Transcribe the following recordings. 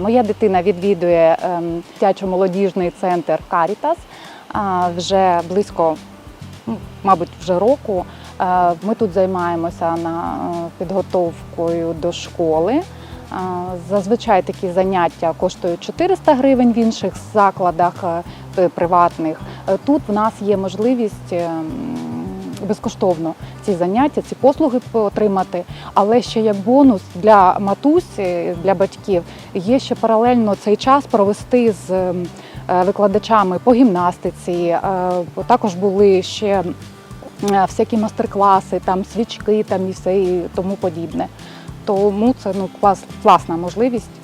Моя дитина відвідує ем, дитячо-молодіжний центр Карітас вже близько, ну, мабуть, вже року. Ми тут займаємося на е, підготовкою до школи. Зазвичай такі заняття коштують 400 гривень в інших закладах е, приватних. Е, Тут в нас є можливість ем, безкоштовно ці заняття, ці послуги отримати. Але ще як бонус для матусь, е, для батьків є ще паралельно цей час провести з ем, е, викладачами по гімнастиці. Е, Також були ще е, всякі мастер-класи, там свічки там і все і тому подібне. Тому це ну клас, класна можливість.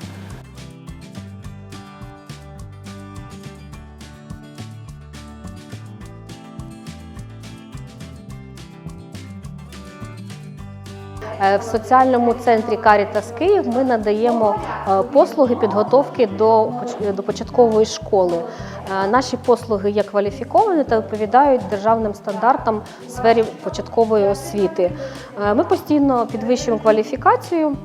В соціальному центрі Карітас Київ ми надаємо е, послуги підготовки до, до початкової школи. Е, Наші послуги є кваліфіковані та відповідають державним стандартам в сфері початкової освіти. Е, Ми постійно підвищуємо кваліфікацію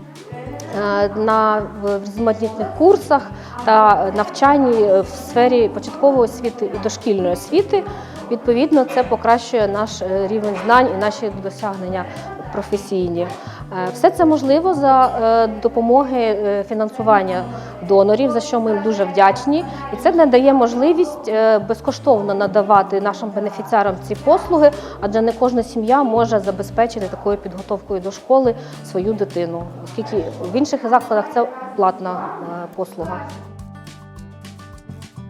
е, на різноманітних курсах та навчанні в сфері початкової освіти і дошкільної освіти. Відповідно, це покращує наш е, рівень знань і наші досягнення професійні. Е, Все це можливо за е, допомоги фінансування донорів, за що ми їм дуже вдячні. І це надає можливість безкоштовно надавати нашим бенефіціарам ці послуги, адже не кожна сім'я може забезпечити такою підготовкою до школи свою дитину, оскільки в інших закладах це платна послуга.